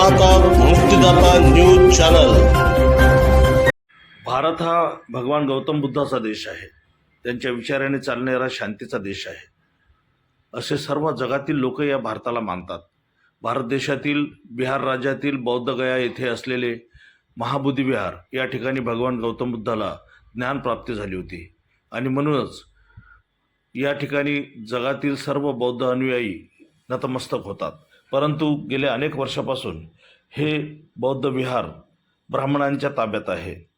पाहतात मुक्तिदाता news channel. Bharat हा भगवान गौतम बुद्धाचा देश आहे. त्यांच्या विचाराने चालणारा शांतीचा देश आहे. असे सर्व जगातील लोक या भारताला मानतात. भारत देशातील बिहार राज्यातील बौद्धगया येथे असलेले महाबोधी विहार या ठिकाणी भगवान गौतम बुद्धाला ज्ञानप्राप्ती झाली होती. आणि म्हणूनच या ठिकाणी जगातील सर्व बौद्ध अनुयायी नतमस्तक होतात. परंतु गेल्या अनेक वर्षापासून हे बौद्ध विहार ब्राह्मणांच्या ताब्यात आहे.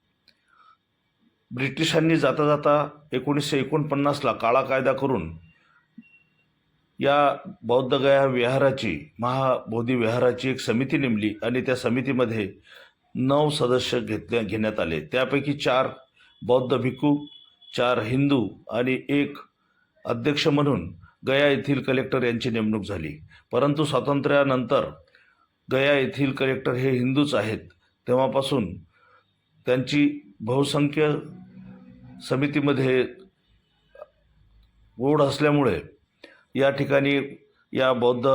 ब्रिटिशांनी जाता जाता एकोणीसशे एकोणपन्नासला काळा कायदा करून या बौद्धगया विहाराची महाबोधी विहाराची एक समिती नेमली आणि त्या समितीमध्ये नऊ सदस्य घेतल्या घेण्यात आले. त्यापैकी चार बौद्ध भिक्खू चार हिंदू आणि एक अध्यक्ष म्हणून गया येथील कलेक्टर यांची नेमणूक झाली. परंतु स्वातंत्र्यानंतर गया येथील कलेक्टर हे हिंदूच आहेत. तेव्हापासून त्यांची बहुसंख्य समितीमध्ये ओढ असल्यामुळे या ठिकाणी या बौद्ध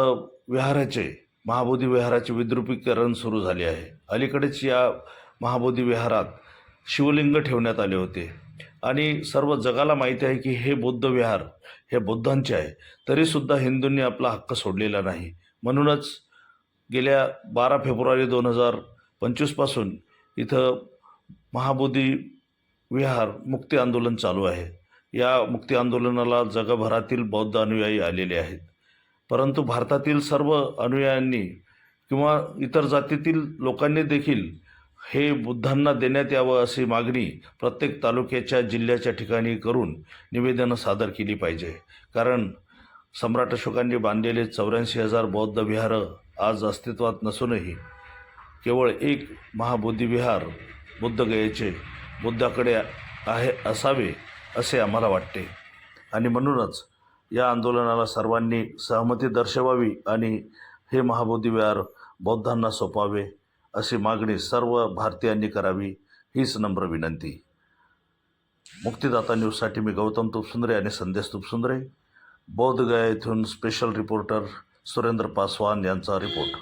विहाराचे महाबोधी विहाराचे विद्रुपीकरण सुरू झाले आहे. अलीकडेच या महाबोधी विहारात शिवलिंग ठेवण्यात आले होते. आणि सर्व जगाला माहिती आहे की हे बौद्ध विहार हे बुद्धांचे आहे. तरीसुद्धा हिंदूंनी आपला हक्क सोडलेला नाही. म्हणूनच गेल्या बारा फेब्रुवारी दोन हजार पंचवीसपासून इथं महाबोधी विहार मुक्ती आंदोलन चालू आहे. या मुक्ती आंदोलनाला जगभरातील बौद्ध अनुयायी आलेले आहेत. परंतु भारतातील सर्व अनुयायांनी किंवा इतर जातीतील लोकांनी देखील हे बुद्धांना देण्यात यावं अशी मागणी प्रत्येक तालुक्याच्या जिल्ह्याच्या ठिकाणी करून निवेदनं सादर केली पाहिजे. कारण सम्राट अशोकांनी बांधलेले चौऱ्याऐंशी हजार बौद्ध विहार आज अस्तित्वात नसूनही केवळ एक महाबोधी विहार बुद्धगयेचे बुद्धाकडे आहे असावे असे आम्हाला वाटते. आणि म्हणूनच या आंदोलनाला सर्वांनी सहमती दर्शवावी आणि हे महाबोधी विहार बौद्धांना सोपावे अशी मागणी सर्व भारतीयांनी करावी हीच नम्र विनंती. मुक्तिदाता न्यूजसाठी मी गौतम तुपसुंदरे आणि संदेश तुपसुंदरे. बौद्धगया येथून स्पेशल रिपोर्टर सुरेंद्र पासवान यांचा रिपोर्ट